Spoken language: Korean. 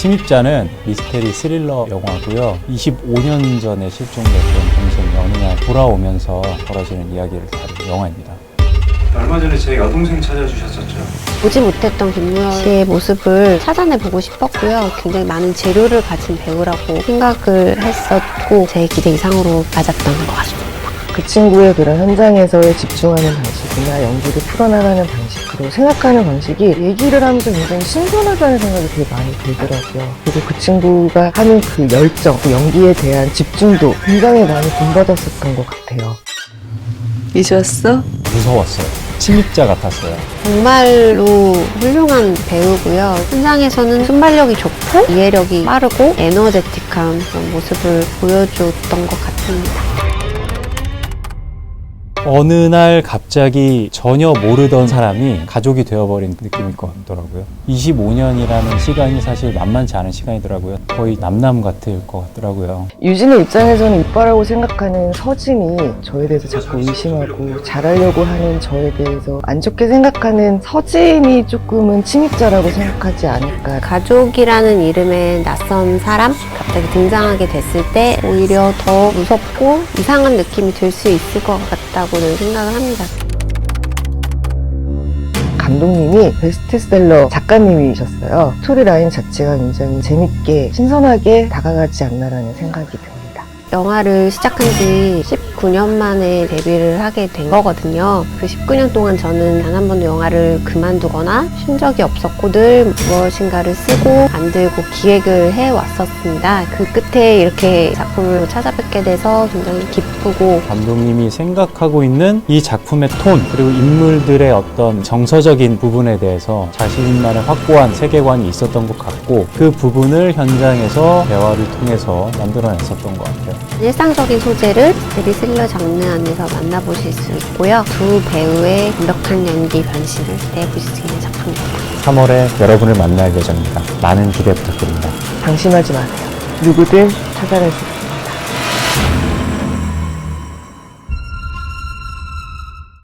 침입자는 미스테리 스릴러 영화고요. 25년 전에 실종됐던 동생이 어느 날 돌아오면서 벌어지는 이야기를 다룬 영화입니다. 얼마 전에 제 여동생 찾아주셨었죠. 보지 못했던 김무열 씨의 모습을 찾아내 보고 싶었고요. 굉장히 많은 재료를 가진 배우라고 생각을 했었고 제 기대 이상으로 맞았던 것 같습니다. 그 친구의 그런 현장에서의 집중하는 방식이나 연기를 풀어나가는 방식 으로 생각하는 방식이 얘기를 하면서 굉장히 신선하다는 생각이 되게 많이 들더라고요. 그리고 그 친구가 하는 그 열정, 그 연기에 대한 집중도 굉장히 많이 본받았었던 것 같아요. 이제 왔어? 무서웠어요. 침입자 같았어요. 정말로 훌륭한 배우고요. 현장에서는 순발력이 좋고 이해력이 빠르고 에너제틱한 그런 모습을 보여줬던 것 같습니다. 어느 날 갑자기 전혀 모르던 사람이 가족이 되어버린 느낌일 것 같더라고요. 25년이라는 시간이 사실 만만치 않은 시간이더라고요. 거의 남남 같을 것 같더라고요. 유진의 입장에서는 이뻐라고 생각하는 서진이 저에 대해서 자꾸 의심하고 잘하려고 하는 저에 대해서 안 좋게 생각하는 서진이 조금은 침입자라고 생각하지 않을까. 가족이라는 이름의 낯선 사람 갑자기 등장하게 됐을 때 오히려 더 무섭고 이상한 느낌이 들 수 있을 것 같다고 는 생각을 합니다. 감독님이 베스트셀러 작가님이셨어요. 스토리라인 자체가 굉장히 재밌게 신선하게 다가가지 않나라는 생각이 듭니다. 영화를 시작한 지 19년 만에 데뷔를 하게 된 거거든요. 그 19년 동안 저는 단 한 번도 영화를 그만두거나 쉰 적이 없었고 늘 무엇인가를 쓰고 만들고 기획을 해왔었습니다. 그 끝에 이렇게 작품을 찾아뵙게 돼서 굉장히 기쁘고 감독님이 생각하고 있는 이 작품의 톤 그리고 인물들의 어떤 정서적인 부분에 대해서 자신만의 확고한 세계관이 있었던 것 같고 그 부분을 현장에서 대화를 통해서 만들어냈었던 것 같아요. 일상적인 소재를 스릴러 장르 안에서 만나보실 수 있고요. 두 배우의 완벽한 연기 변신을 기대해보실 수 있는 작품입니다. 3월에 여러분을 만날 예정입니다. 많은 기대 부탁드립니다. 방심하지 마세요. 누구든 찾아갈 수 있습니다.